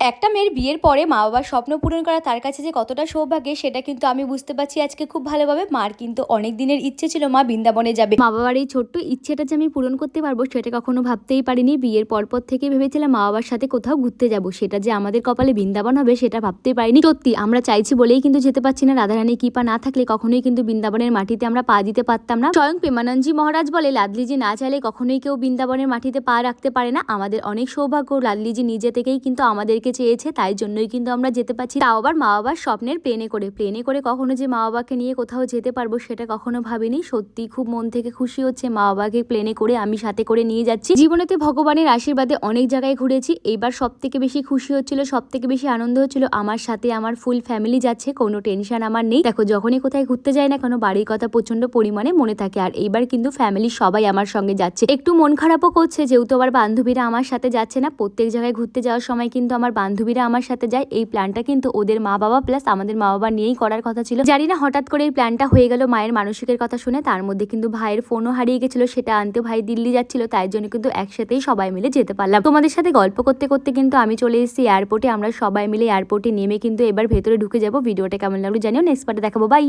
একটা মেয়ের বিয়ের পরে মা বাবার স্বপ্ন পূরণ করা, তার কাছে যে কতটা সৌভাগ্যের সেটা কিন্তু আমি বুঝতে পারছি আজকে খুব ভালোভাবে। মার কিন্তু অনেক দিনের ইচ্ছে ছিল মা বৃন্দাবনে যাবে। মা বাবার এই ছোট্ট ইচ্ছেটা যে আমি পূরণ করতে পারব সেটা কখনো ভাবতেই পারিনি। বিয়ের পরপর থেকে ভেবেছিলাম মা বাবার সাথে কোথাও ঘুরতে যাব। সেটা যে আমাদের কপালে বৃন্দাবন হবে সেটা ভাবতেই পারিনি। সত্যি, আমরা চাইছি বলেই কিন্তু যেতে পারছি না। রাধারানী কৃপা না থাকলে কখনোই কিন্তু বৃন্দাবনের মাটিতে আমরা পা দিতে পারতাম না। স্বয়ং প্রেমানন্দজি মহারাজ বলে, লাদলিজি না চাইলে কখনোই কেউ বৃন্দাবনের মাটিতে পা রাখতে পারে না। আমাদের অনেক সৌভাগ্য। লাদলিজি নিজে থেকেই কিন্তু আমাদেরকে চেয়েছে, তাই জন্যই কিন্তু আমরা যেতে পারছি। তাও আবার মা বাবার স্বপ্নের প্লেনে করে প্লেনে করে কখনো যে মা বাবাকে নিয়ে কোথাও যেতে পারব সেটা কখনো ভাবিনি। সত্যি খুব মন থেকে খুশি হচ্ছে মা বাবাকে প্লেনে করে আমি সাথে করে নিয়ে যাচ্ছি। জীবনেতে ভগবানের আশীর্বাদে অনেক জায়গায় ঘুরেছি। এইবার সব থেকে বেশি খুশি হচ্ছিল সব থেকে বেশি আনন্দ হচ্ছিল আমার সাথে আমার ফুল ফ্যামিলি যাচ্ছে, কোনো টেনশন আমার নেই। দেখো, যখনই কোথায় ঘুরতে যায় না কেন, বাড়ির কথা প্রচণ্ড পরিমাণে মনে থাকে, আর এইবার কিন্তু ফ্যামিলি সবাই আমার সঙ্গে যাচ্ছে। একটু মন খারাপও করছে, যেহেতু আমার বান্ধবীরা আমার সাথে যাচ্ছে না, প্রত্যেক জায়গায় ঘুরতে যাওয়ার সময় কিন্তু আমার বান্ধবীরা আমার সাথে যায়, এই প্ল্যানটা কিন্তু ওদের মা বাবা প্লাস আমাদের মা বাবা নিয়েই করার কথা ছিল। জানি না হঠাৎ করে এই প্ল্যানটা হয়ে গেল মায়ের মানসিকের কথা শুনে, তার মধ্যে কিন্তু ভাইয়ের ফোনও হারিয়ে গেছিল, সেটা আনতে ভাই দিল্লি যাচ্ছিল, তাই জন্য কিন্তু একসাথেই সবাই মিলে যেতে পারলাম। তোমাদের সাথে গল্প করতে করতে কিন্তু আমি চলে এসেছি এয়ারপোর্টে আমরা সবাই মিলে এয়ারপোর্টে নেমে কিন্তু এবার ভেতরে ঢুকে যাব। ভিডিওটা কেমন লাগল জানিও নেক্সট পার্টে দেখাবো। বাই